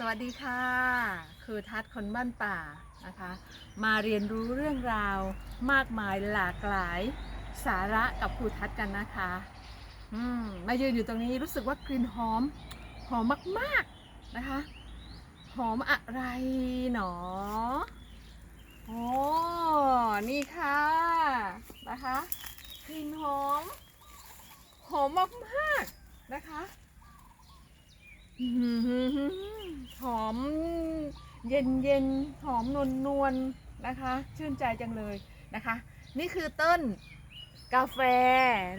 สวัสดีค่ะ คือทัศน์คนบ้านป่านะคะ มาเรียนรู้เรื่องราวมากมายหลากหลายสาระกับครูทัศน์กันนะคะอืมมายืนอยู่ตรงนี้รู้สึกว่ากลิ่นหอมหอมมากๆนะคะ หอมอะไรหนอโอ้นี่ค่ะนะคะกลิ่นหอมหอมมากๆนะคะ หอมเย็นเย็นหอมนวลนวลนะคะ ชื่นใจจังเลยนะคะ นี่คือต้นกาแฟ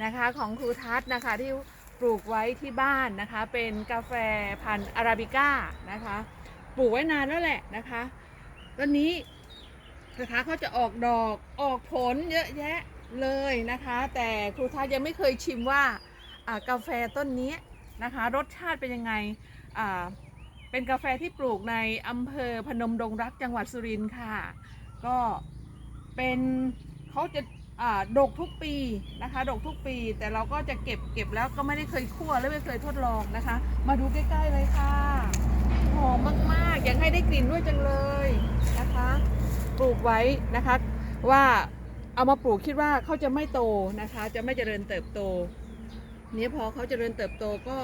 นะคะของครูทัศน์นะคะที่ปลูกไว้ที่บ้านนะคะ เป็นกาแฟพันธุ์อาราบิก้านะคะ ปลูกไว้นานแล้วแหละนะคะต้นนี้นะคะเขาจะออกดอกออกผลเยอะแยะเลยนะคะ แต่ครูทัศน์ยังไม่เคยชิมว่ากาแฟต้นนี้ นะคะ รสชาติเป็นยังไงอ่าเป็นกาแฟที่ปลูกในอำเภอพนมดงรักจังหวัดสุรินทร์ค่ะ ก็เป็นเขาจะาดกทุกปีนะคะ ดกทุกปีแต่เราก็จะเก็บเก็บแล้วก็ไม่ได้เคยคั่วและไม่เคยทดลองนะคะ มาดูใกล้ๆเลยค่ะหอมมากๆอยากให้ได้กลิ่นด้วยจังเลยนะคะ ปลูกไว้นะคะว่าเอามาปลูกคิดว่าเขาจะไม่โตนะคะ จะไม่เจริญเติบโต นี้พอเขาเจริญเติบโตก็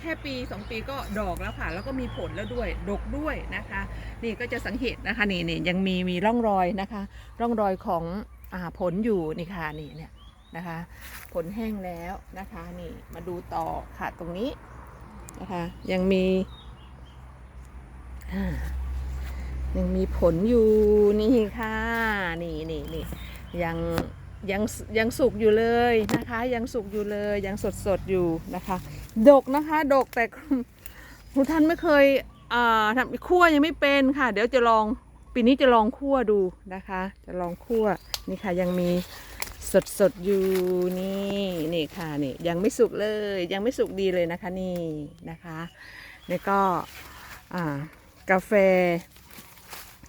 แค่ปีสองปีก็ดอกแล้วค่ะ แล้วก็มีผลแล้วด้วย ดกด้วยนะคะ นี่ก็จะสังเกตนะคะนี่นี่ยังมีมีร่องรอยนะคะ ร่องรอยของอ่าผลอยู่นี่ค่ะนี่เนี่ยนะคะ ผลแห้งแล้วนะคะนี่มาดูต่อค่ะตรงนี้นะคะยังมียังมีผลอยู่นี่ค่ะนี่นี่นี่ยัง ยังยังสุกอยู่เลยนะคะ ยังสุกอยู่เลยยังสดสดอยู่นะคะ ดกนะคะ ดกแต่ทุกท่านไม่เคยทำคั่วยังไม่เป็นค่ะ เดี๋ยวจะลองปีนี้จะลองคั่วดูนะคะ จะลองคั่วนี่ค่ะยังมีสดสดอยู่นี่นี่ค่ะนี่ยังไม่สุกเลย ยังไม่สุกดีเลยนะคะนี่นะคะนี่ก็กาแฟ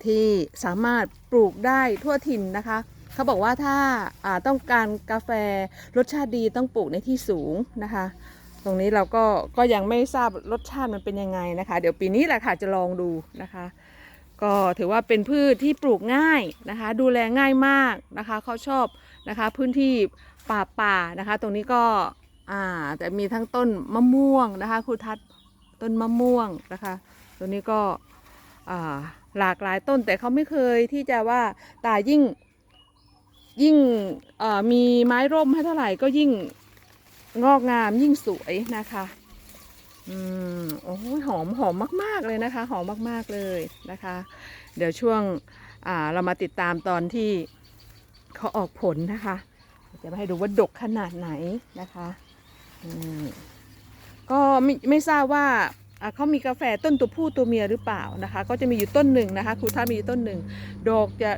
ที่สามารถปลูกได้ทั่วถิ่นนะคะ เขาบอกว่าถ้าาต้องการกาแฟรสชาติดีต้องปลูกในที่สูงนะคะ ตรงนี้เราก็ก็ยังไม่ทราบรสชาติมันเป็นยังไงนะคะ เดี๋ยวปีนี้แหละค่ะจะลองดูนะคะ ก็ถือว่าเป็นพืชที่ปลูกง่ายนะคะ ดูแลง่ายมากนะคะเขาชอบนะคะพื้นที่ป่าป่านะคะ ตรงนี้ก็อ่าแต่มีทั้งต้นมะม่วงนะคะครูทัศน์ต้นมะม่วงนะคะตัวนี้ก็หลากหลายต้นแต่เขาไม่เคยที่จะว่าตายิ่ง ยิ่งมีไม้ร่มให้เท่าไหร่ก็ยิ่งงอกงามยิ่งสวยนะคะอืมโอ้ยหอมหอมมาก ๆ เลยนะคะ หอมมาก ๆ เลยนะคะ เดี๋ยวช่วงอ่าเรามาติดตามตอนที่เขาออกผลนะคะ จะมาให้ดูว่าดกขนาดไหนนะคะอืมก็ไม่ไม่ทราบว่าอ่าเขามีกาแฟต้นตัวผู้ตัวเมียหรือเปล่านะคะ ก็จะมีอยู่ต้นหนึ่งนะคะครูท่ามีอยู่ต้นหนึ่งดอกจะ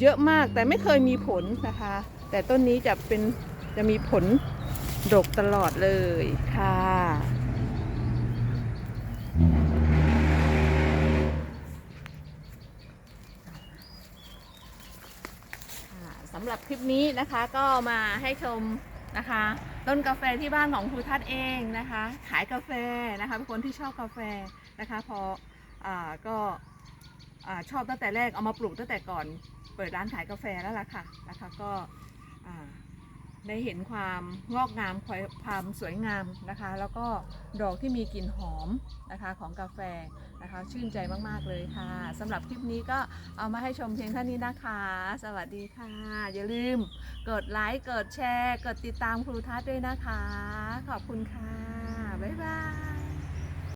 เยอะมากแต่ไม่เคยมีผลนะคะ แต่ต้นนี้จะเป็นจะมีผลดกตลอดเลยค่ะสำหรับคลิปนี้นะคะก็มาให้ชมนะคะ ต้นกาแฟที่บ้านของครูทัศน์เองนะคะ ขายกาแฟนะคะเป็นคนที่ชอบกาแฟนะคะพออาก็อาชอบตั้งแต่แรกเอามาปลูกตั้งแต่ก่อน เปิดร้านขายกาแฟแล้วล่ะค่ะนะคะก็ได้เห็นความงอกงามความความสวยงามนะคะ แล้วก็ดอกที่มีกลิ่นหอมนะคะของกาแฟนะคะ ชื่นใจมาก ๆ เลยค่ะสำหรับคลิปนี้ก็เอามาให้ชมเพียงเท่านี้นะคะ สวัสดีค่ะ อย่าลืมกดไลค์กดแชร์ กดติดตามครูทัศน์ด้วยนะคะ ขอบคุณค่ะ บ๊ายบาย